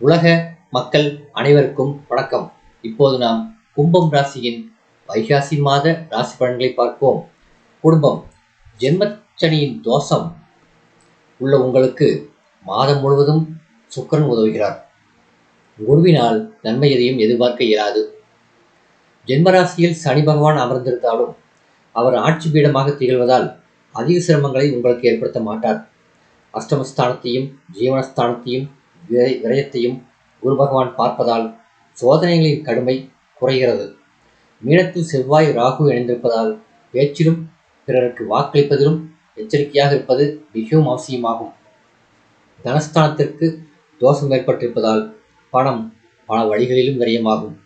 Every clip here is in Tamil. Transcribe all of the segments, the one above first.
உலக மக்கள் அனைவருக்கும் வணக்கம். இப்போது நாம் கும்பம் ராசியின் வைகாசி மாத ராசி பலன்களை பார்ப்போம். குடும்பம் ஜென்மச்சனியின் தோஷம் உள்ள உங்களுக்கு மாதம் முழுவதும் சுக்கரன் உதவுகிறார். குருவினால் நன்மை எதையும் எதிர்பார்க்க இயலாது. ஜென்மராசியில் சனி பகவான் அமர்ந்திருந்தாலும் அவர் ஆட்சி பீடமாக திகழ்வதால் அதிக சிரமங்களை உங்களுக்கு ஏற்படுத்த மாட்டார். அஷ்டமஸ்தானத்தையும் ஜீவனஸ்தானத்தையும் விரயத்தையும் குரு பகவான் பார்ப்பதால் சோதனைகளின் கடுமை குறைகிறது. மீனத்தில் செவ்வாய் ராகு இணைந்திருப்பதால் பேச்சிலும் பிறருக்கு வாக்களிப்பதிலும் எச்சரிக்கையாக இருப்பது மிகவும் அவசியமாகும். தனஸ்தானத்திற்கு தோஷம் ஏற்பட்டிருப்பதால் பணம் பல வழிகளிலும் விரயமாகும்.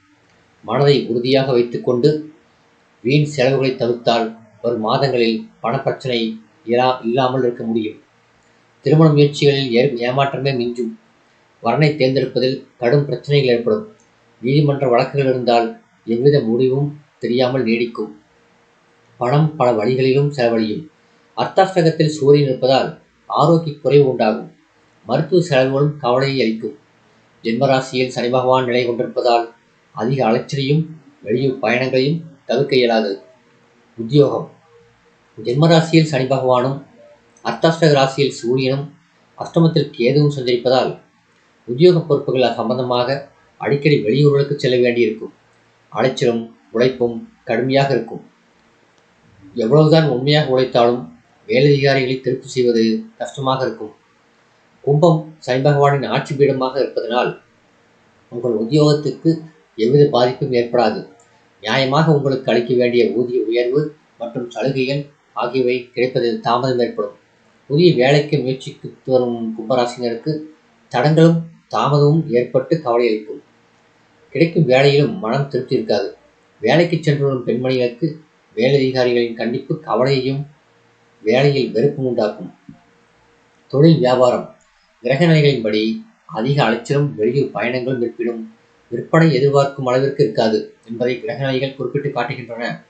மனதை உறுதியாக வைத்துக்கொண்டு வீண் செலவுகளை தவிர்த்தால் வரும் மாதங்களில் பணப்பிரச்சனை இலா இல்லாமல் இருக்க முடியும். திருமண முயற்சிகளில் ஏ ஏமாற்றமே மிஞ்சும். வரனை தேர்ந்தெடுப்பதில் கடும் பிரச்சனைகள் ஏற்படும். நீதிமன்ற வழக்குகள் இருந்தால் எவ்வித முடிவும் தெரியாமல் நீடிக்கும். பணம் பல வழிகளிலும் செலவழியும். அர்த்தாஷ்டகத்தில் சூரியன் இருப்பதால் ஆரோக்கிய குறைவு உண்டாகும். மருத்துவ செலவுகளும் கவலையை அளிக்கும். ஜென்மராசியில் சனி பகவான் நிலை கொண்டிருப்பதால் அதிக அலைச்சலையும் வெளியூர் பயணங்களையும் தவிர்க்க இயலாது. உத்தியோகம். ஜென்மராசியில் சனி பகவானும் அர்த்தாஷ்டக ராசியில் சூரியனும் அஷ்டமத்தில் கேதுவும் சஞ்சரிப்பதால் உத்தியோக பொறுப்புகள் சம்பந்தமாக அடிக்கடி வெளியூர்களுக்கு செல்ல வேண்டியிருக்கும். அலைச்சலும் உழைப்பும் கடுமையாக இருக்கும். எவ்வளவுதான் உண்மையாக உழைத்தாலும் மேலதிகாரிகளை திருப்தி செய்வது கஷ்டமாக இருக்கும். கும்பம் சனி பகவானின் ஆட்சி பீடமாக இருப்பதனால் உங்கள் உத்தியோகத்துக்கு எவ்வித பாதிப்பும் ஏற்படாது. நியாயமாக உங்களுக்கு அளிக்க வேண்டிய ஊதிய உயர்வு மற்றும் சலுகைகள் ஆகியவை கிடைப்பதில் தாமதம் ஏற்படும். புதிய வேலைக்கு முயற்சிக்கு வரும் கும்பராசினருக்கு தடங்களும் தாமதமும் ஏற்பட்டு கவலையளிக்கும் கிடைக்கும் வேலையிலும் மனம் திருப்தி இருக்காது. வேலைக்கு சென்று வரும் பெண்மணிகளுக்கு மேலதிகாரிகளின் கண்டிப்பு கவலையையும் வேலையில் வெறுப்பும் உண்டாக்கும். தொழில் வியாபாரம். கிரக நிலைகளின்படி அதிக அலைச்சலும் வெளியூர் பயணங்களும் இருப்பினும் விற்பனை எதிர்பார்க்கும் அளவிற்கு இருக்காது என்பதை கிரகநிலைகள் குறிப்பிட்டு காட்டுகின்றன.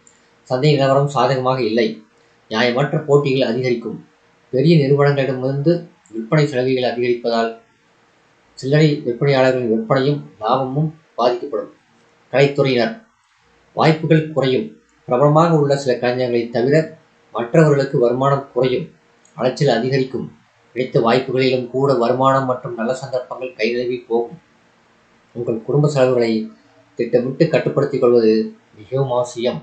சந்தை நிலவரம் சாதகமாக இல்லை. நியாயமற்ற போட்டிகள் அதிகரிக்கும். பெரிய நிறுவனங்களிடமிருந்து விற்பனை சலுகைகள் அதிகரிப்பதால் சில்லறை விற்பனையாளர்களின் விற்பனையும் லாபமும் பாதிக்கப்படும். கலைத்துறையினர் வாய்ப்புகள் குறையும். பிரபலமாக உள்ள சில கலைஞர்களை தவிர மற்றவர்களுக்கு வருமானம் குறையும். அலைச்சல் அதிகரிக்கும். கிடைத்த வாய்ப்புகளிலும் கூட வருமானம் மற்றும் நல்ல சந்தர்ப்பங்கள் கைநழுவி போகும். உங்கள் குடும்ப செலவுகளை திட்டமிட்டு கட்டுப்படுத்திக் கொள்வது மிகவும் அவசியம்.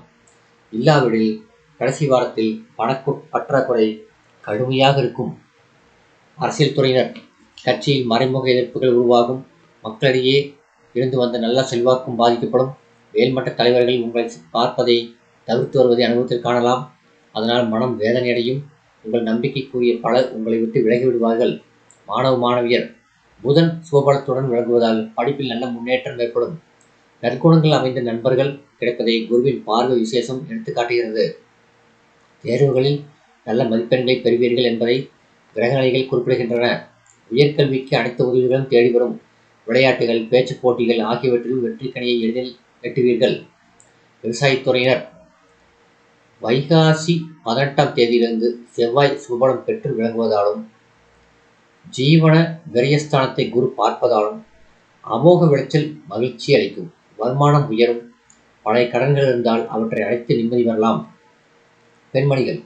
இல்லாவிடில் கடைசி வாரத்தில் பணக்கு பற்றாக்குறை கடுமையாக இருக்கும். அரசியல் துறையினர் கட்சியில் மறைமுக எதிர்ப்புகள் உருவாகும். மக்களிடையே இருந்து வந்த நல்ல செல்வாக்கும் பாதிக்கப்படும். மேல்மட்ட தலைவர்கள் உங்களை பார்ப்பதை தவிர்த்து வருவதை அனுபவத்தில் காணலாம். அதனால் மனம் வேதனையடையும் உங்கள் நம்பிக்கைக்குரிய பலர் உங்களை விட்டு விலகி விடுவார்கள். மாணவ மாணவியர் புதன் சுபபலத்துடன் விளங்குவதால் படிப்பில் நல்ல முன்னேற்றம் ஏற்படும். நற்குணங்கள் அமைந்த நண்பர்கள் கிடைப்பதை குருவின் பார்வை விசேஷம் எடுத்துக்காட்டுகிறது தேர்வுகளில் நல்ல மதிப்பெண்களை பெறுவீர்கள் என்பதை கிரகநிலைகள் குறிப்பிடுகின்றன. உயர்கல்விக்கு அனைத்து உதவிகளும் தேடி வரும் விளையாட்டுகள் பேச்சுப் போட்டிகள் ஆகியவற்றில் வெற்றிக்கனியை எளிதில் எட்டுவீர்கள். விவசாயத்துறையினர் வைகாசி பதினெட்டாம் தேதியிலிருந்து செவ்வாய் சுபலம் பெற்று விளங்குவதாலும் ஜீவன விரயஸ்தானத்தை குரு பார்ப்பதாலும் அமோக விளைச்சல் மகிழ்ச்சி அளிக்கும். வருமானம் உயரும். பழைய கடன்கள் இருந்தால் அவற்றை அழைத்து நிம்மதி வரலாம். பெண்மணிகள்.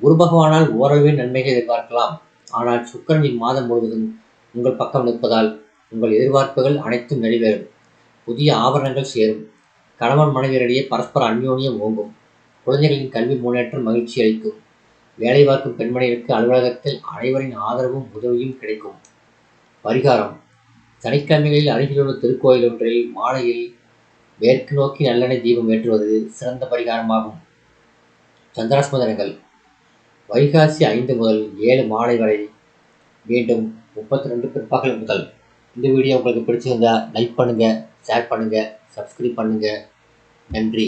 குரு பகவானால் ஓரளவே நன்மைகள் எதிர்பார்க்கலாம். ஆனால் சுக்கரன் இம்மாதம் முழுவதும் உங்கள் பக்கம் நிற்பதால் உங்கள் எதிர்பார்ப்புகள் அனைத்தும் நிறைவேறும். புதிய ஆபரணங்கள் சேரும். கணவன் மனைவியரிடையே பரஸ்பர அந்யோன்யம் ஓங்கும். குழந்தைகளின் கல்வி முன்னேற்றம் மகிழ்ச்சி அளிக்கும். வேலை பார்க்கும் பெண்மணிகளுக்கு அலுவலகத்தில் அனைவரின் ஆதரவும் உதவியும் கிடைக்கும். பரிகாரம். சனிக்கிழமைகளில் அருகிலுள்ள திருக்கோயில் ஒன்றில் மாலையில் மேற்கு நோக்கி நல்லெண்ணெய் தீபம் ஏற்றுவது சிறந்த பரிகாரமாகும். சந்திராஸ்மதனங்கள். வைகாசி ஐந்து முதல் ஏழு மாலை வரை மீண்டும் முப்பத்தி ரெண்டு பிற்பகல் முதல். இந்த வீடியோ உங்களுக்கு பிடிச்சிருந்தா லைக் பண்ணுங்கள் ஷேர் பண்ணுங்கள் சப்ஸ்கிரைப் பண்ணுங்கள் நன்றி.